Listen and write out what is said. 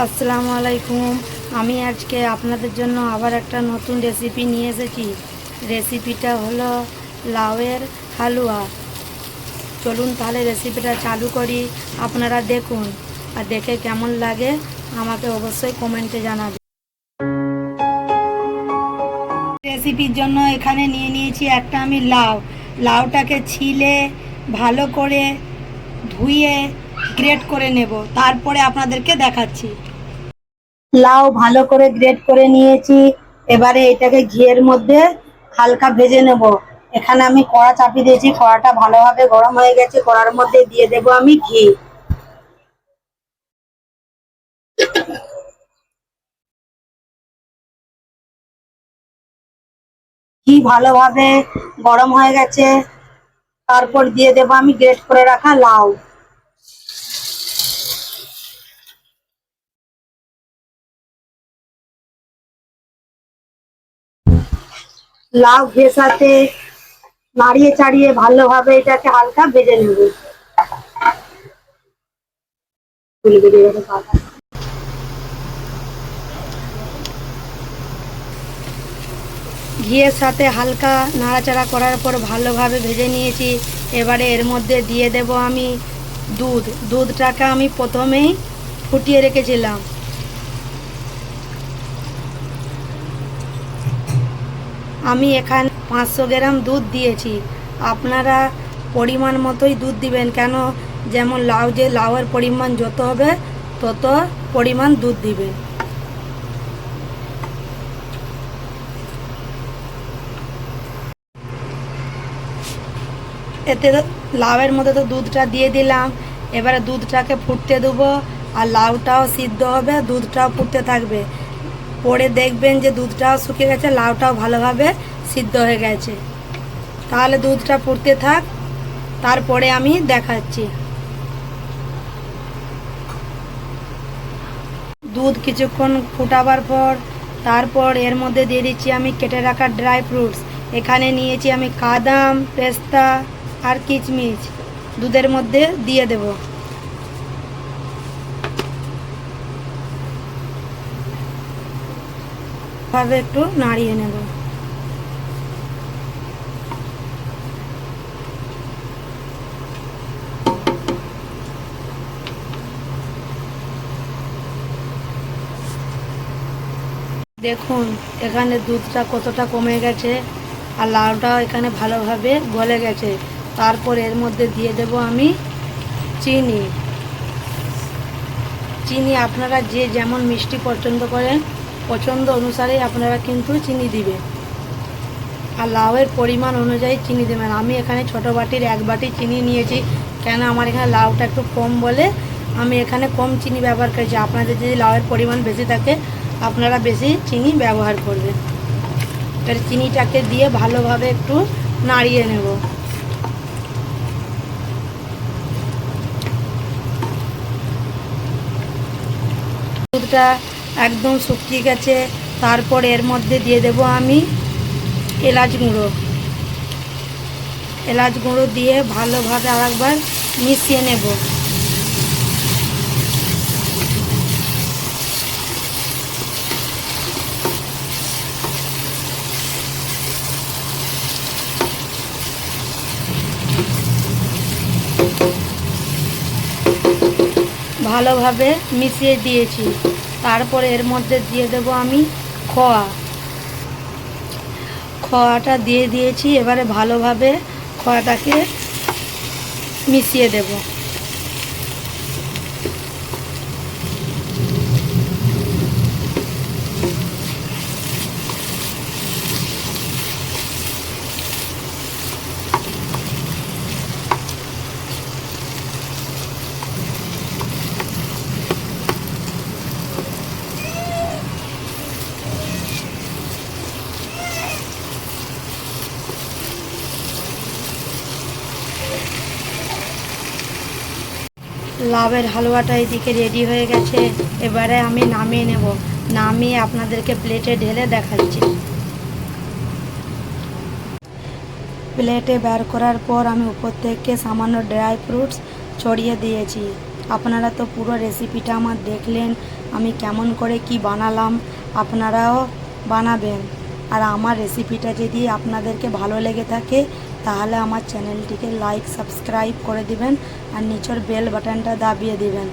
আসসালামু আলাইকুম। আমি আজকে আপনাদের জন্য আবার একটা নতুন রেসিপি নিয়ে এসেছি। রেসিপিটা হলো লাউয়ের হালুয়া। চলুন তাহলে রেসিপিটা চালু করি। আপনারা দেখুন আর দেখে কেমন লাগে আমাকে অবশ্যই কমেন্টে জানাবেন। রেসিপির জন্য এখানে নিয়ে নিয়েছি একটা আমি লাউ। লাউটাকে ছিলে, ভালো করে ধুয়ে গ্রেট করে নেব। তারপরে আপনাদেরকে দেখাচ্ছি। লাউ ভালো করে গ্রেট করে নিয়েছি। এবারে এটাকে ঘিয়ের মধ্যে হালকা ভেজে নেব। এখানে আমি কড়া চাপিয়ে দিয়েছি। কড়াটা ভালোভাবে গরম হয়ে গেছে। কড়ার মধ্যে দিয়ে দেব আমি ঘি। ঘি ভালোভাবে গরম হয়ে গেছে। তারপর দিয়ে দেব আমি গ্রেট করে রাখা লাউ। লাউ ভেসাতে নাড়িয়ে চাড়িয়ে ভালোভাবে এটাকে হালকা ভেজে নেব। ঘিয়ের সাথে হালকা নাড়াচাড়া করার পর ভালোভাবে ভেজে নিয়েছি। এবারে এর মধ্যে দিয়ে দেব আমি দুধ। দুধটাকে আমি প্রথমেই ফুটিয়ে রেখেছিলাম। আমি এখানে পাঁচশো গ্রাম দুধ দিয়েছি। আপনারা পরিমাণ মতোই দুধ দিবেন। কেন? যেমন লাউ, যে লাউয়ের পরিমাণ যত হবে, তত পরিমাণ দুধ দিবেন এতে লাউয়ের মধ্যে তো দুধটা দিয়ে দিলাম। এবারে দুধটাকে ফুটতে দেবো। আর লাউটাও সিদ্ধ হবে, দুধটাও ফুটতে থাকবে। পরে দেখবেন যে দুধটাও শুকিয়ে গেছে, লাউটাও ভালোভাবে সিদ্ধ হয়ে গেছে। তাহলে দুধটা ফুটতে থাক, তারপরে আমি দেখাচ্ছি। দুধ কিছুক্ষণ ফুটাবার পর, তারপর এর মধ্যে দিয়ে দিচ্ছি আমি কেটে রাখা ড্রাই ফ্রুটস। এখানে নিয়েছি আমি কাদাম, পেস্তা আর কিচমিচ। দুধের মধ্যে দিয়ে দেব। ভাবে একটু নাড়িয়ে নেব। দেখুন, এখানে দুধটা কতটা কমে গেছে আর লাউটাও এখানে ভালোভাবে গলে গেছে। তারপর এর মধ্যে দিয়ে দেব আমি চিনি। চিনি আপনারা যে যেমন মিষ্টি পছন্দ করেন পছন্দ অনুসারে আপনারা কিন্তু চিনি দিবেন আর লাউয়ের পরিমাণ অনুযায়ী চিনি দেবেন। আমি এখানে ছোট বাটির এক বাটি চিনি নিয়েছি। কেন আমার এখানে লাউটা একটু কম বলে, আমি এখানে কম চিনি ব্যবহার করেছি। আপনাদের যদি লাউয়ের পরিমাণ বেশি থাকে, আপনারা বেশি চিনি ব্যবহার করবেন। এবার চিনিটাকে দিয়ে ভালোভাবে একটু নাড়িয়ে নেব। দুধটা একদম শুকিয়ে গেছে। তারপর এর মধ্যে দিয়ে দেব আমি এলাচ গুঁড়ো। এলাচ গুঁড়ো দিয়ে ভালোভাবে আরেকবার মিশিয়ে নেব। ভালোভাবে মিশিয়ে দিয়েছি। তারপরে এর মধ্যে দিয়ে দেব আমি খোয়া। খোয়াটা দিয়ে দিয়েছি, এবারে ভালোভাবে খোয়াটাকে মিশিয়ে দেব। লাভের হালুয়াটা এদিকে রেডি হয়ে গেছে। এবারে আমি নামিয়ে নেব। নামিয়ে আপনাদেরকে প্লেটে ঢেলে দেখাচ্ছি। প্লেটে বের করার পর আমি উপর থেকে সামান্য ড্রাই ফ্রুটস ছড়িয়ে দিয়েছি। আপনারা তো পুরো রেসিপিটা আমার দেখলেন, আমি কেমন করে কি বানালাম, আপনারাও বানাবেন। আর আমার রেসিপিটা যদি আপনাদেরকে ভালো লেগে থাকে, তাহলে আমার চ্যানেলটিকে লাইক সাবস্ক্রাইব করে দিবেন আর নিচের বেল বাটনটা দাবিয়ে দিবেন।